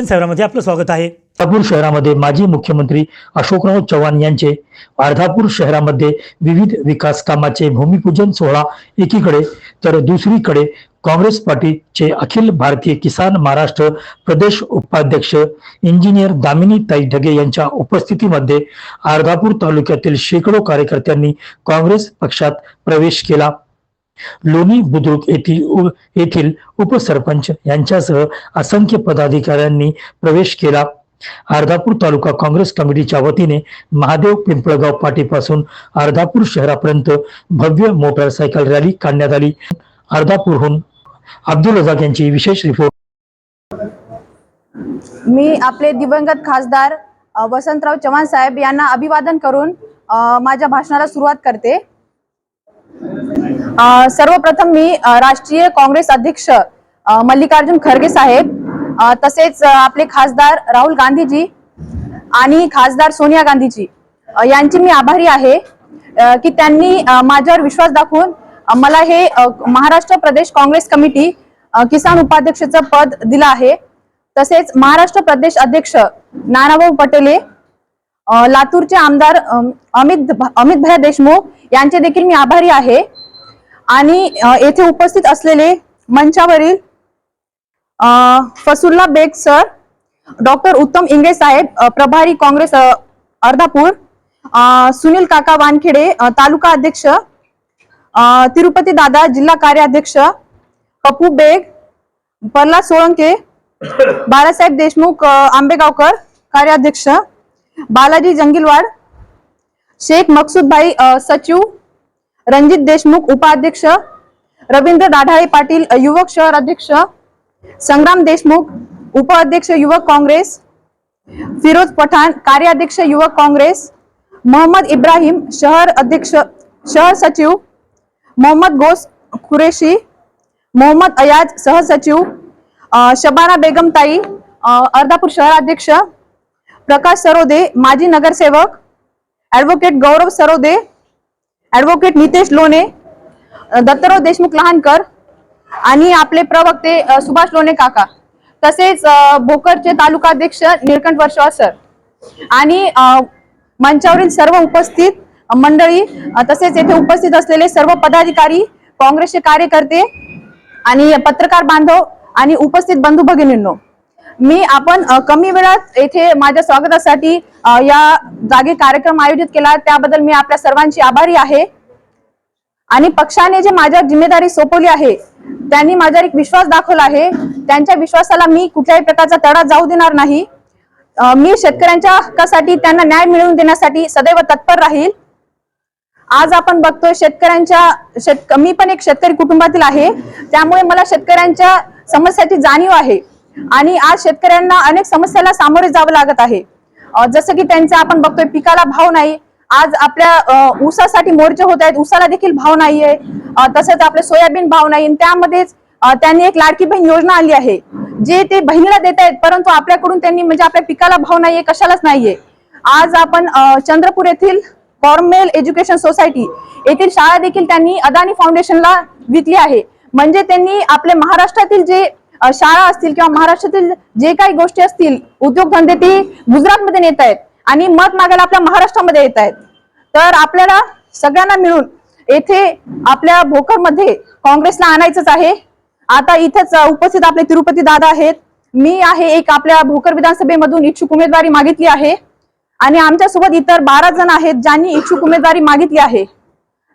दर्शन शहरामध्ये आपलं स्वागत आहे. अर्धापूर शहरामध्ये माजी मुख्यमंत्री अशोकराव चव्हाण यांचे अर्धापूर शहरामध्ये विविध विकास कामाचे भूमिपूजन सोहळा एकीकडे तर दुसरीकडे काँग्रेस पार्टीचे अखिल भारतीय किसान महाराष्ट्र प्रदेश उपाध्यक्ष इंजिनियर दामिनी ताई ढगे यांच्या उपस्थितीमध्ये अर्धापूर तालुक्यातील शेकडो कार्यकर्त्यांनी काँग्रेस पक्षात प्रवेश केला. लोणी बुद्रुक येथील येथील उपसरपंच यांच्यासह असंख्य पदाधिकाऱ्यांनी प्रवेश केला. अर्धापूर तालुका काँग्रेस कमिटीच्या वतीने महादेव पिंपळगाव पाटीपासून अर्धापूर शहरापर्यंत भव्य मोटरसायकल रॅली काढण्यात आली. अर्धापूरहून अब्दुल रजाक यांची विशेष रिपोर्ट. मी आपले दिवंगत खासदार वसंतराव चव्हाण साहेब यांना अभिवादन करून माझ्या भाषणाला सुरुवात करते. सर्वप्रथम मी राष्ट्रीय काँग्रेस अध्यक्ष मल्लिकार्जुन खरगे साहेब तसेच आपले खासदार राहुल गांधीजी आणि खासदार सोनिया गांधीजी यांची मी आभारी आहे की त्यांनी माझ्यावर विश्वास दाखवून मला हे महाराष्ट्र प्रदेश काँग्रेस कमिटी किसान उपाध्यक्षाचं पद दिलं आहे. तसेच महाराष्ट्र प्रदेश अध्यक्ष नानाभाऊ पटेले लातूरचे आमदार अमित अमित भया देशमुख यांचे देखील मी आभारी आहे. आणि येथे उपस्थित असलेले मंचावरील फसुल्ला बेग सर डॉक्टर उत्तम इंगे साहेब प्रभारी काँग्रेस अर्धापूर सुनील काका वानखेडे तालुका अध्यक्ष तिरुपती दादा जिल्हा कार्याध्यक्ष पप्पू बेग प्रल्हाद सोळंके बाळासाहेब देशमुख आंबेगावकर कार्याध्यक्ष बालाजी जंगिलवाड शेख मकसूद भाई सचिव रणजित देशमुख उपाध्यक्ष रवींद्र दाढाळे पाटील युवक शहर अध्यक्ष संग्राम देशमुख उपाध्यक्ष युवक काँग्रेस फिरोज पठाण कार्याध्यक्ष युवक काँग्रेस मोहम्मद इब्राहिम शहर अध्यक्ष शहर सचिव मोहम्मद गोस खुरेशी मोहम्मद अयाज सहसचिव शबाना बेगमताई ताई अर्धापूर शहराध्यक्ष प्रकाश सरोदे माजी नगरसेवक ॲडव्होकेट गौरव सरोदे ऍडव्होकेट नितेश लोणे दत्तराव देशमुख लहानकर आणि आपले प्रवक्ते सुभाष लोणे काका. तसेच भोकरचे तालुकाध्यक्ष निळकंठ वर्षवा सर. आणि मंचावरील सर्व उपस्थित मंडळी तसेच येथे उपस्थित असलेले सर्व पदाधिकारी काँग्रेसचे कार्यकर्ते आणि पत्रकार बांधव आणि उपस्थित बंधू भगिनींनो मी आपण कमी वेळात येथे माझ्या स्वागतासाठी या जागी कार्यक्रम आयोजित केला. त्याबद्दल मी आपल्या सर्वांची आभारी आहे. आणि पक्षाने जे माझ्या जिम्मेदारी सोपवली आहे त्यांनी माझ्यावर एक विश्वास दाखवला आहे. त्यांच्या विश्वासाला मी कुठल्याही प्रकारचा तडा जाऊ देणार नाही. मी शेतकऱ्यांच्या हक्कासाठी त्यांना न्याय मिळवून देण्यासाठी सदैव तत्पर राहील. आज आपण बघतोय शेतकऱ्यांच्या शेतक मी पण एक शेतकरी कुटुंबातील आहे. त्यामुळे मला शेतकऱ्यांच्या समस्याची जाणीव आहे. आणि आज शेतकऱ्यांना अनेक समस्यांना सामोरे जावं लागत आहे. जसं की त्यांचा आपण बघतोय पिकाला भाव नाही. आज आपल्या ऊसासाठी मोर्चे होत आहेत. ऊसाला देखील भाव नाहीये. तसेच तसंच आपले सोयाबीन भाव नाही. त्यामध्येच त्यांनी एक लाडकी बहीण योजना आली आहे. जे ते बहिणीला देत आहेत परंतु आपल्याकडून त्यांनी म्हणजे आपल्या पिकाला भाव नाहीये कशालाच नाहीये. आज आपण चंद्रपूर येथील कॉर्मेल एज्युकेशन सोसायटी येथील शाळा देखील त्यांनी अदानी फाउंडेशनला विकली आहे. म्हणजे त्यांनी आपल्या महाराष्ट्रातील जे शाळा असतील किंवा महाराष्ट्रातील जे काही गोष्टी असतील उद्योगधंदे ती गुजरातमध्ये नेत आहेत आणि मत मागायला आपल्या महाराष्ट्रामध्ये येत आहेत. तर आपल्याला सगळ्यांना मिळून येथे आपल्या भोकरमध्ये काँग्रेसला आणायचंच आहे. आता इथेच उपस्थित आपले तिरुपती दादा आहेत. मी आहे एक आपल्या भोकर विधानसभेमधून इच्छुक उमेदवारी मागितली आहे. आणि आमच्यासोबत इतर बारा जण आहेत ज्यांनी इच्छुक उमेदवारी मागितली आहे.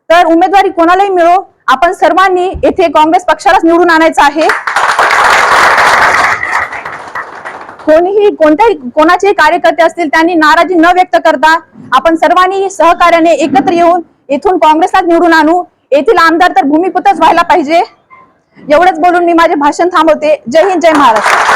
तर उमेदवारी कोणालाही मिळो आपण सर्वांनी येथे काँग्रेस पक्षालाच निवडून आणायचं आहे. कोणीही कोणत्याही कोणाचे कार्यकर्ते असतील त्यांनी नाराजी न व्यक्त करता आपण सर्वांनी सहकार्याने एकत्र येऊन येथून काँग्रेसला निवडून आणू. येथील आमदार तर भूमिपुत्रच व्हायला पाहिजे. एवढंच बोलून मी माझे भाषण थांबवते. जय हिंद जय महाराष्ट्र.